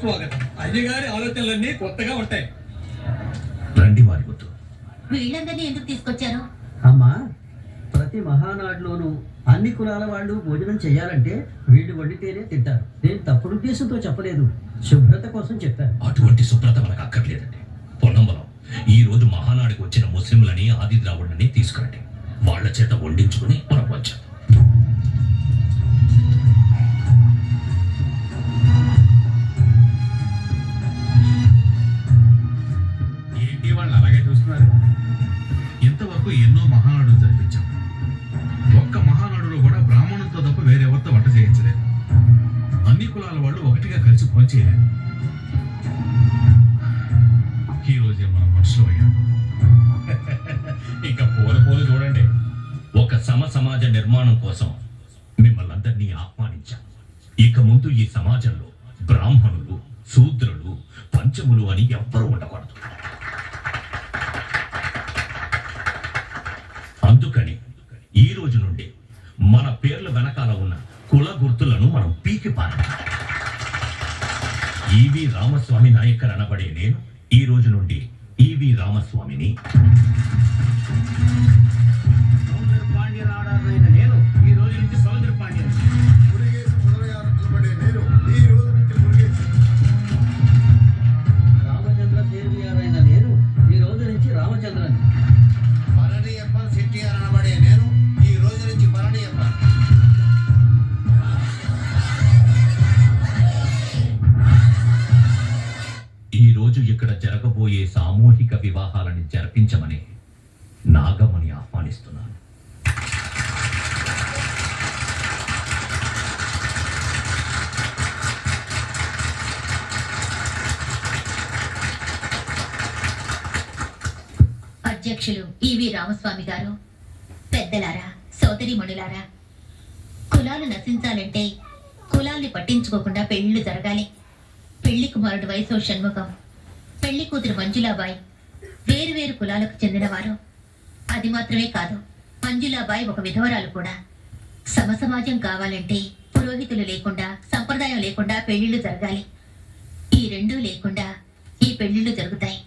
స్వాగతం అయ్యగారి ఆలోచనలన్నీ కొత్తగా ఉంటాయి. రండి వారి వద్దు వీళ్ళందరినీ ఎందుకు తీసుకొచ్చారు? అమ్మా ప్రతి మహానాడులోనూ అన్ని కులాల వాళ్ళు భోజనం చేయాలంటే వీళ్ళు వండితేనే తింటారు. నేను తప్పుడు ఉద్దేశంతో చెప్పలేదు. శుభ్రత కోసం చెప్పాను. అటువంటి శుభ్రత మనకు అక్కర్లేదండి. పొన్నంబలం ఈ రోజు మహానాడికి వచ్చిన ముస్లింలని ఆది ద్రావిడని తీసుకురండి. వాళ్ళ చేత వండించుకుని మనం వచ్చాం కులాల వాళ్ళు ఒకటిగా కలిసి పనిచేయలేదు ఈ మన మనం మనుషులు అయ్యాం. ఇక పూల చూడండి. ఒక సమ సమాజ నిర్మాణం కోసం మిమ్మల్ని అందరినీ ఆహ్వానించాం. ఇక ముందు ఈ సమాజంలో బ్రాహ్మణులు శూద్రులు పంచములు అని ఎవ్వరూ ఉండకూడదు. అందుకని ఈ రోజు నుండి మన పేర్ల వెనకాల ఉన్న కుల గుర్తులను మనం పీకి పారాలి ఈవి రామస్వామి నాయకర్ అనబడే నేను ఈ రోజు నుండి ఈవి రామస్వామిని. నేను జరగబోయే సామూహిక వివాహాలను జరిపించమని నాగమని ఆహ్వానిస్తున్నాను. అధ్యక్షులు ఈవి రామస్వామి గారు పెద్దలారా సోదరిమణులారా కులాలు నశించాలంటే కులాల్ని పట్టించుకోకుండా పెళ్ళిళ్ళు జరగాలి. పెళ్ళి కుమారుడు వయసు షణ్ముఖం. పెళ్ళి కూతురు మంజులాబాయి వేరు వేరు కులాలకు చెందినవారు. అది మాత్రమే కాదు మంజులాబాయి ఒక విధవరాలు కూడా. సమసమాజం కావాలంటే పురోహితులు లేకుండా సంప్రదాయం లేకుండా పెళ్ళిళ్ళు జరగాలి. ఈ రెండూ లేకుండా ఈ పెళ్ళిళ్ళు జరుగుతాయి.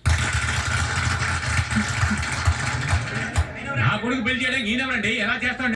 నా కొడుకు పెళ్ళి చేయడానికి ఈయనెవరండి? ఎలా చేస్తాడు?